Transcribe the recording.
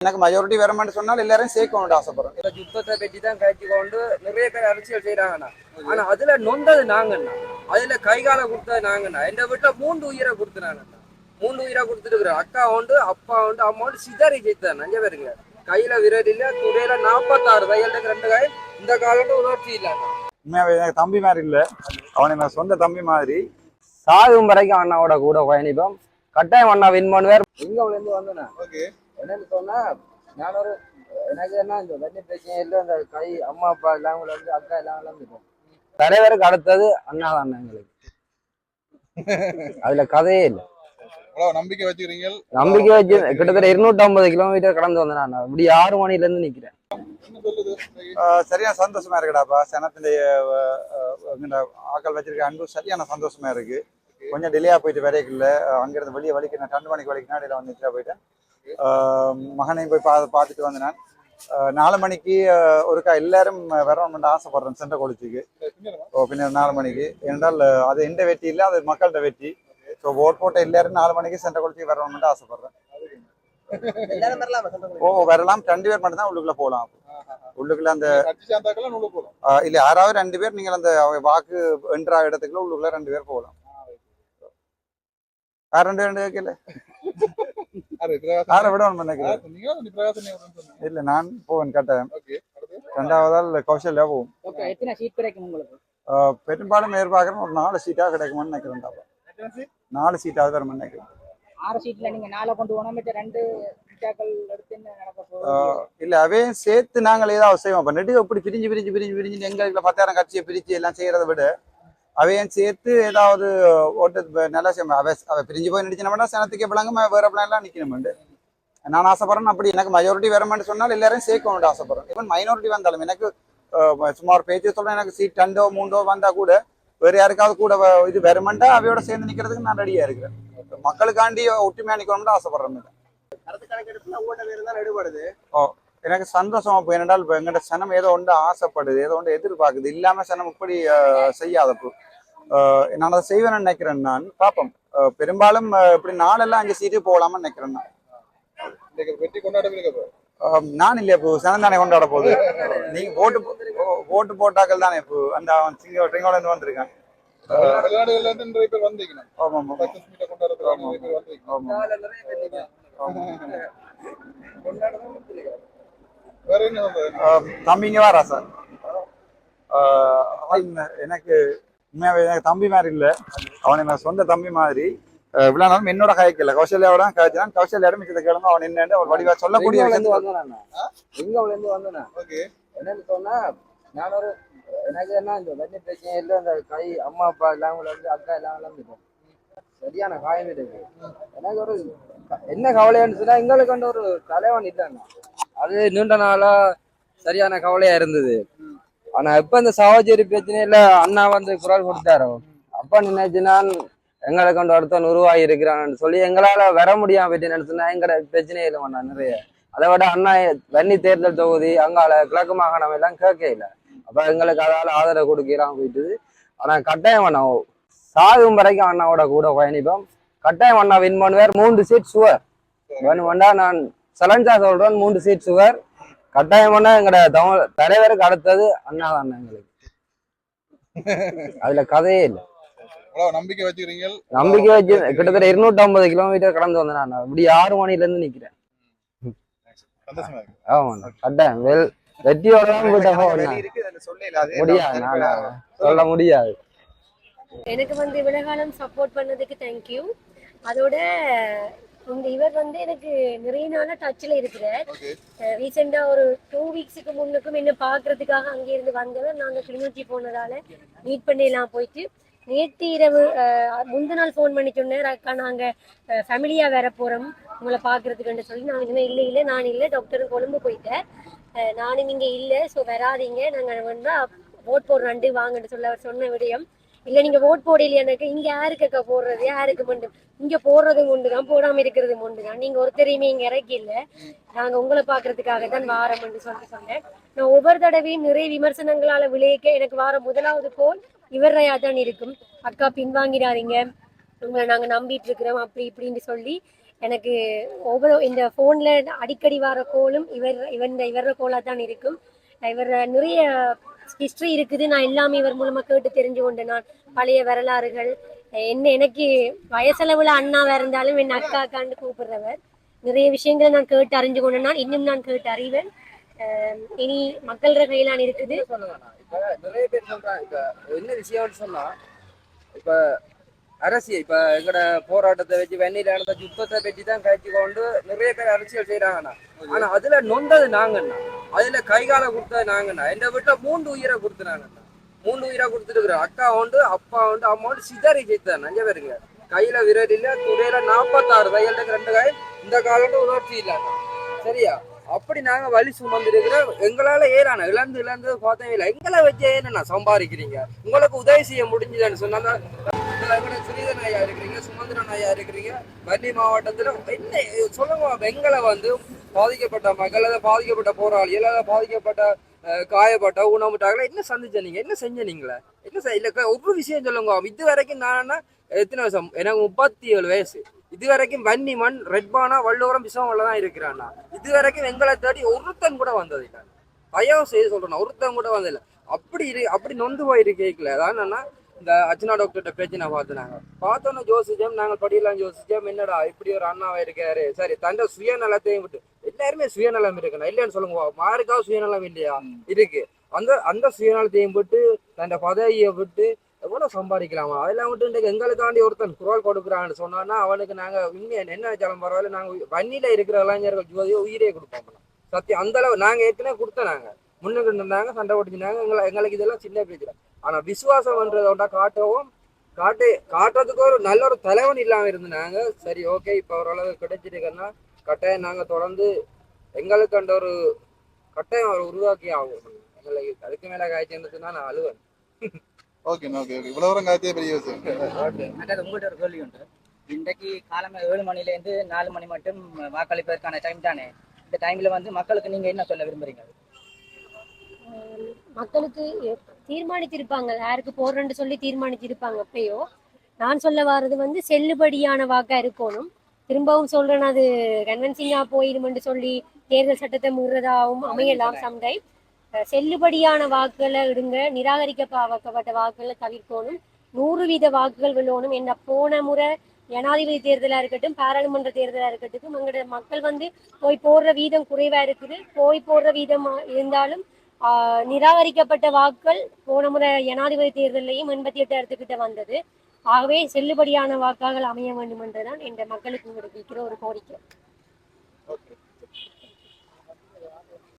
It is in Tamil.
எனக்கு மெஜாரிட்டி வரமான்னு சொன்னால் எல்லாரும் சேர்க்கணும்னு ஆசைப்படுறேன் இந்த யுத்தத்தை பற்றி தான் கட்சி கொண்டு நிறைய பேர் அரசியல் செய்யறாங்கண்ணா ஆனா அதுல நொந்தது நாங்கண்ணா. அதுல கைகால கொடுத்தது நாங்கண்ணா. எந்த வீட்டுல மூன்று உயிரை கொடுத்துனாங்கண்ணா. மூன்று உயிரை கொடுத்துருக்குற அக்கா உண்டு அப்பா உண்டு அம்மா உண்டு சிதறி ஜெயித்தான் அஞ்சு பேருங்க கையில விரல் இல்ல துறையில நாற்பத்தாறு தையலுக்கு ரெண்டு காய் இந்த காலத்து உணர்ச்சி இல்லைண்ணா. தம்பி மாதிரி இல்லை. அவனை நான் சொந்த தம்பி மாதிரி. சாகும் வரைக்கும் அண்ணாவோட கூட பயணிப்போம். கட்டாயம் அண்ணா வின் பண்ணுவார் இங்கவுல இருந்து வந்தேண்ணா? என்னன்னு சொன்னா நான் ஒரு எனக்கு என்ன இந்த தண்ணி பிரச்சனை இல்லை இந்த கை அம்மா அப்பா எல்லாம் வந்து அக்கா எல்லாம் வந்துட்டோம் தலைவருக்கு அடுத்தது அண்ணா தான் எங்களுக்கு. அதுல கதையே இல்லை. நம்பிக்கை வச்சுக்கிறீங்க. நம்பிக்கை வச்சு கிட்டத்தட்ட இருநூத்தி ஐம்பது கிலோமீட்டர் கடந்து வந்தேன் நான். இப்படி ஆறு மணில இருந்து நிக்கிறேன் சரியான சந்தோஷமா இருக்குடாப்பா. சனத்தினுடைய ஆக்கள் வச்சிருக்க அன்பு சரியான சந்தோஷமா இருக்கு. கொஞ்சம் டிலேயா போயிட்டு வரைக்கும் அங்கிருந்து வெளியே வலிக்கு நான் ரெண்டு மணிக்கு வலிக்கு இடையில வந்து நிச்சயா போயிட்டேன் ஆஹ் மகனையும் போய் பா பார்த்துட்டு வந்து நான் நாலு மணிக்கு ஒருக்கா எல்லாரும் வரணும்னு ஆசைப்படுறேன் சென்ற கொளிச்சுக்கு ஓ பின்னர் நாலு மணிக்கு. என்றால் ஆஹ் அது எந்த வெற்றி இல்லை அது மக்கள்கிட்ட வெற்றி ஸோ ஓட் போட்ட எல்லாரும் நாலு மணிக்கு சென்ற கொளிச்சுக்கு வரணும்னு ஆசைப்படுறேன். ஓ வரலாம். ரெண்டு பேர் மட்டும் தான் உள்ளுக்குள்ள போகலாம். உள்ளுக்குள்ள அந்த இல்ல யாராவது ரெண்டு பேர் நீங்கள் அந்த வாக்கு என்ற இடத்துக்குள்ள உள்ளுக்குள்ள ரெண்டு பேர் போகலாம். ரெண்டு ரெண்டு வைக்கல விட நினைக்கிறேன். இல்ல நான் போவேன் அடுத்து? ரெண்டாவதால் கௌசல்யா போகும் ஓகே எத்தனை சீட் கிடைக்கும் உங்களுக்கு? ஆஹ் பெரும்பாலும் எதிர்பார்க்குறேன் ஒரு நாலு சீட்டா கிடைக்குமான்னு நினைக்கிறேன். நாலு சீட்டாவது வருமான்னு நினைக்கிறேன். ஆறு சீட்ல நீங்க நாளை கொண்டு போனோம் ரெண்டு சீட்டாக்கள் எடுத்து என்ன நடக்க போகுது? ஆஹ் இல்ல அவையும் சேர்த்து நாங்கள் ஏதாவது செய்வோம். இப்போ நெடுக இப்படி பிரிஞ்சு பிரிஞ்சு பிரிஞ்சு பிரிஞ்சு எங்களுக்கு பத்தாயிரம் கட்சியை பிரிச்சு எல்லாம் செய்யறதை விட அவையும் சேர்த்து ஏதாவது ஓட்டு இப்ப நல்லா அவ அவ பிரிஞ்சு போய் நடிச்சினா சனத்துக்கே பிள்ளைங்க வேற பிள்ளைங்கலாம் நிக்கணும்ண்டு. நான் ஆசைப்படுறேன் அப்படி எனக்கு மெஜாரிட்டி வரமான்னு சொன்னால் எல்லாரும் சேர்க்கணும்னு ஆசைப்படுறேன். ஈவன் மைனாரிட்டி வந்தாலும் எனக்கு சும்மா ஒரு பேச்சு சொல்றேன் எனக்கு சீட் ரெண்டோ மூண்டோ வந்தா கூட வேற யாருக்காவது கூட இது வருமெண்டா அவையோட சேர்ந்து நிக்கிறதுக்கு நான் ரெடியா இருக்கிறேன். மக்களுக்காண்டி ஒற்றுமையா நிக்கணும்னு ஆசைப்படுறேன் எடுபடுது எனக்கு சந்தோஷமா போய் என்னடால் இப்போ எங்கிட்ட சனம் ஏதோ ஒன்று ஆசைப்படுது ஏதோ ஒன்று எதிர்பார்க்குது. இல்லாம சனம் இப்படி செய்யாதப்போ. நான் அதை செய்வேன்னு நினைக்கிறேன் நான். பார்ப்போம். பெரும்பாலும் இப்படி நாலெல்லாம் அஞ்சு சீட்டு போகலாம்னு நினைக்கிறேன் நான். வெற்றி ஆஹ், நான் இல்லையா இப்போ? சனம் தானே கொண்டாட போகுது. நீங்க ஓட்டு ஓட்டு போட்டாக்கள் தானே இப்போ? அந்த அவன் சிங்க ட்ரிங்கோல இருந்து வந்திருக்கான் தம்பிங்க வரா சார்? எனக்கு உண்மையாவே எனக்கு தம்பி மாதிரி இல்ல. அவன் எனக்கு சொந்த தம்பி மாதிரி. நாளும் என்னோட கயக்கல கௌசல்யாவோட கழிச்சான் கௌசல்யாட மிச்சத்தை கிழமை அவன் என்னன்னு அவன் வடிவா சொல்லக்கூடிய இருந்து விஷயத்துல- வந்தேன் இங்கவுல இருந்து வந்தேன் ஓகே. என்னன்னு சொன்னா நான் ஒரு எனக்கு என்ன இந்த தண்ணி பிரச்சனை இல்லை இந்த கை அம்மா அப்பா எல்லாம் வந்து அக்கா எல்லாம் வந்துட்டோம் சரியான காயம் இருக்கு எனக்கு ஒரு என்ன கவலையான்னு சொன்னா எங்களுக்கு வந்து ஒரு தலைவன் இல்லைண்ணா அது நீண்ட நாளா சரியான கவலையா இருந்தது. ஆனா இப்ப இந்த சகோதரி பிரச்சனையில அண்ணா வந்து குரல் கொடுத்தாரோ. அப்ப நினைச்சுன்னா எங்களை கொண்டு ஒருத்தன் உருவாகி இருக்கிறான்னு சொல்லி எங்களால வர முடியாம போயிட்டு நினைச்சுனா எங்கட பிரச்சனை இல்லை அண்ணா நிறைய. அதை விட அண்ணா வன்னி தேர்தல் தொகுதி அங்கால கிழக்கு மாகாணம் எல்லாம் கேட்க இல்லை. அப்ப எங்களுக்கு அதால ஆதரவு கொடுக்கிறான் போயிட்டு ஆனா கட்டாயம் அண்ணா சாகும் வரைக்கும் அண்ணாவோட கூட பயணிப்போம். கட்டாயம் அண்ணா வின் பண்ணுவார். மூன்று சீட் சுவர். வேணுமெண்டா நான் சலஞ்சா சொல்றேன் மூன்று சீட் சுவர். கட்டாயம் பண்ணா எங்கட தலைவருக்கு அடுத்தது அண்ணா தான் எங்களுக்கு. அதுல கதையே இல்லை. நம்பிக்கை வச்சுக்கிறீங்க நம்பிக்கை வச்சு கிட்டத்தட்ட இருநூத்தி ஐம்பது கிலோமீட்டர் கடந்து வந்தேன் நான் இப்படி ஆறு மணில இருந்து நிக்கிறேன் ஆமாண்ணா. கட்டாயம். வெல் வெற்றியோட முடியாது நான் சொல்ல முடியாது. எனக்கு வந்து இவ்வளவு காலம் சப்போர்ட் பண்ணதுக்கு தேங்க்யூ அதோட இந்த இவர் வந்து எனக்கு நிறைய நாளா டச்ல இருக்கிறார். ரீசெண்டா ஒரு டூ வீக்ஸுக்கு முன்னுக்கும் என்ன பாக்குறதுக்காக அங்கே இருந்து வந்தவர். நாங்க கிளிநொச்சி போனதால மீட் பண்ணிடலாம் போயிட்டு. நேற்று இரவு அஹ், முந்தின நாள் ஃபோன் பண்ணி சொன்னேன் அக்கா நாங்க ஃபேமிலியா வேற போறோம். உங்களை பாக்குறதுக்குன்னு சொல்லி நான் இனிமே இல்லை இல்லை நான் இல்லை. டாக்டர் கொழும்பு போயிட்டேன் நானும் இங்க இல்லை. ஸோ வராதீங்க. நாங்க வந்தா ஓட் போடுற ரெண்டு வாங்கன்னு சொல்ல அவர் சொன்ன விடயம். இல்ல நீங்க ஓட் போடலையானாக்க எனக்கு? இங்க யாருக்கு அக்கா போடுறது? யாருக்கு மண்டு? இங்க போடுறது உண்டு தான் போடாம இருக்கிறது உண்டு தான். நீங்க ஒருத்தரையுமே இங்க இறக்கி இல்ல நாங்க உங்களை பாக்குறதுக்காக தான் வாரம் என்று சொல்லி சொன்னேன். நான் ஒவ்வொரு தடவையும் நிறைய விமர்சனங்களால விளைவிக்க எனக்கு வாரம் முதலாவது போல் இவரையா தான் இருக்கும். அக்கா பின்வாங்கிடாதீங்க உங்களை நாங்க நம்பிட்டு இருக்கிறோம் அப்படி இப்படின்னு சொல்லி எனக்கு ஒவ்வொரு இந்த ஃபோனில் அடிக்கடி வர கோலும் இவர் இவன் இவர கோலாக தான் இருக்கும். இவர் நிறைய ஹிஸ்ட்ரி இருக்குது. நான் எல்லாமே இவர் மூலமா கேட்டு தெரிஞ்சு கொண்டு நான் பழைய வரலாறுகள். என்ன எனக்கு வயசளவுல அண்ணாவா இருந்தாலும் என் அக்கா அக்காண்டு கூப்பிடுறவர். நிறைய விஷயங்களை நான் கேட்டு அறிஞ்சு கொண்டு நான் இன்னும் நான் கேட்டு அறிவேன். அஹ் இனி மக்கள் கையிலான் இருக்குது. நிறைய பேர் சொல்றாங்க என்ன விஷயம்னு சொன்னா இப்ப அரசியல் இப்ப எங்கட போராட்டத்தை வச்சு வெண்ணில நடந்த யுத்தத்தை வச்சு தான் கழிச்சு கொண்டு நிறைய பேர் அரசியல் செய்யறாங்கண்ணா ஆனா அதுல நொந்தது நாங்கண்ணா. அதுல கைகால கொடுத்தது நாங்கண்ணா. எங்க வீட்டுல மூன்று உயிரை கொடுத்துனாங்கண்ணா. மூன்று உயிரை கொடுத்துருக்குறோம் அக்கா உண்டு அப்பா உண்டு அம்மா உண்டு சிதாரி ஜெயித்தான் நஞ்ச பேருங்க. கையில விரல் இல்ல துறையில நாற்பத்தாறு தையலுக்கு ரெண்டு கை இந்த காலம் உணர்ச்சி இல்லைண்ணா. சரியா? அப்படி நாங்க வலி சுமந்திருக்கிறோம் எங்களால ஏறான இழந்து இழந்து பார்த்தே இல்லை. எங்களை வச்சு ஏன்னா சம்பாதிக்கிறீங்க? உங்களுக்கு உதவி செய்ய முடிஞ்சதுன்னு சொன்னா எங்கட ஐயா இருக்கிறீங்க சுமந்திரன் ஐயா இருக்கிறீங்க வன்னி மாவட்டத்துல என்ன சொல்லுங்க எங்களை வந்து பாதிக்கப்பட்ட மக்கள் அதை பாதிக்கப்பட்ட போராளிகள் அதை பாதிக்கப்பட்ட காயப்பட்ட ஊனமுட்டாக்களை என்ன சந்திச்ச நீங்க? என்ன செஞ்ச நீங்களே? என்ன செய்- ஒரு ஒவ்வொரு விஷயம் சொல்லுங்க. இது வரைக்கும் நான் எத்தனை வருஷம்? எனக்கு முப்பத்தி ஏழு வயசு. இது வரைக்கும் வன்னி மண் ரெட்பானா வள்ளுவரம் விசவம்ல தான் இருக்கிறான்னா இது வரைக்கும் எங்களை தேடி ஒருத்தன் கூட வந்தது இல்லை. தயவு செய்து சொல்றேன் ஒருத்தன் கூட வந்ததில்லை அப்படி இரு அப்படி நொந்து போயிரு கேட்கல அதான் என்னன்னா இந்த அர்ச்சனா டாக்டர்கிட்ட பேச்சு நான் பார்த்துனாங்க பார்த்தோன்னே யோசிச்சோம் நாங்கள் படியெல்லாம் யோசிச்சோம். என்னடா இப்படி ஒரு அண்ணாவை இருக்காரு. சரி தண்ட சுயநலத்தையும் விட்டு. எல்லாருமே சுயநலம் இருக்கணும். இல்லைன்னு சொல்லுங்க. மாருக்கா சுயநலம் இல்லையா? இருக்கு. அந்த அந்த சுயநலத்தையும் விட்டு தன் பதவியை விட்டு எவ்வளவு சம்பாதிக்கலாமா? அதெல்லாம் விட்டு இன்றைக்கு எங்களுக்காண்டி ஒருத்தன் குரல் கொடுக்குறான்னு சொன்னான்னா அவனுக்கு நாங்க உண்மையா என்ன ஜலம் பரவாயில்ல. நாங்க வன்னியில இருக்கிற இளைஞர்கள் ஜோதியோ உயிரே கொடுப்போம் சத்தியம் அந்த அளவு நாங்க ஏற்கனவே கொடுத்தோம் நாங்க. முன்னுக்கு இருந்தாங்க சண்டை ஓடிச்சினாங்க எங்களை எங்களுக்கு இதெல்லாம் சின்ன பிரச்சனை. ஆனா விசுவாசம்ன்றதை ஒன்றா காட்டவும் காட்டு காட்டுறதுக்கு ஒரு நல்ல ஒரு தலைவன் இல்லாம இருந்தாங்க சரி ஓகே இப்ப ஓரளவு கிடைச்சிருக்கேன்னா கட்டாயம் நாங்க தொடர்ந்து எங்களுக்கு அந்த ஒரு கட்டாயம் ஒரு உருவாக்கி ஆகும் எங்களுக்கு அதுக்கு மேல காய்ச்சிருந்துச்சுன்னா நான் அழுவேன். Okay okay okay. இவ்வளவு தூரம் காய்ச்சே பெரிய விஷயம். அதாவது உங்கள்கிட்ட ஒரு கேள்வி உண்டு. இன்றைக்கு காலமே ஏழு மணிலேருந்து நாலு மணி மட்டும் வாக்களிப்பதற்கான டைம் தானே? இந்த டைம்ல வந்து மக்களுக்கு நீங்க என்ன சொல்ல விரும்புறீங்க? மக்களுக்கு தீர்மானித்திருப்பாங்க யாருக்கு போடுறேன்னு சொல்லி தீர்மானித்திருப்பாங்க எப்பயோ நான் சொல்ல வர்றது வந்து செல்லுபடியான வாக்கா இருக்கணும். திரும்பவும் சொல்றேன் அது கன்வென்சிங்கா போயிடுமென்று சொல்லி தேர்தல் சட்டத்தை மீறதாகவும் அமையலாம் சம்டைம் செல்லுபடியான வாக்குகளை இடுங்க நிராகரிக்கப்பட்ட வாக்குகளை தவிர்க்கணும் நூறு வீத வாக்குகள் விழணும் என்ன போன முறை ஜனாதிபதி தேர்தலா இருக்கட்டும் பாராளுமன்ற தேர்தலா இருக்கட்டும் எங்களோட மக்கள் வந்து போய் போடுற வீதம் குறைவா இருக்குது. போய் போடுற வீதம் இருந்தாலும் ஆஹ் நிராகரிக்கப்பட்ட வாக்குகள் போன முறை ஜனாதிபதி தேர்தலையும் எண்பத்தி எட்டாயிரத்துக்கிட்ட வந்தது. ஆகவே செல்லுபடியான வாக்காக அமைய வேண்டும் என்றுதான் என்ற மக்களுக்கு விடுவிக்கிற ஒரு கோரிக்கை.